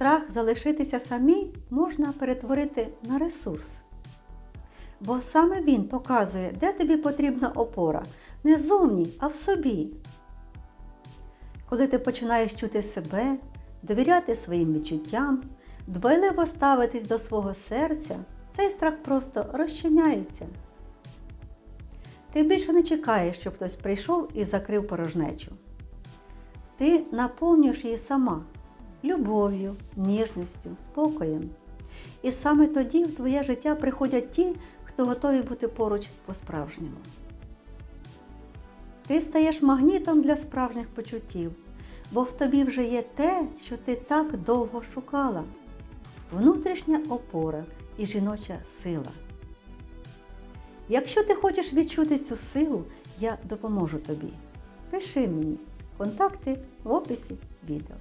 страх залишитися самій можна перетворити на ресурс. Бо саме він показує, де тобі потрібна опора, не зовні, а в собі. Коли ти починаєш чути себе, довіряти своїм відчуттям, дбайливо ставитись до свого серця, цей страх просто розчиняється. Ти більше не чекаєш, щоб хтось прийшов і закрив порожнечу. Ти наповнюєш її сама любов'ю, ніжністю, спокоєм. І саме тоді в твоє життя приходять ті, хто готові бути поруч по-справжньому. Ти стаєш магнітом для справжніх почуттів, бо в тобі вже є те, що ти так довго шукала. Внутрішня опора і жіноча сила. Якщо ти хочеш відчути цю силу, я допоможу тобі. Пиши мені контакти в описі відео.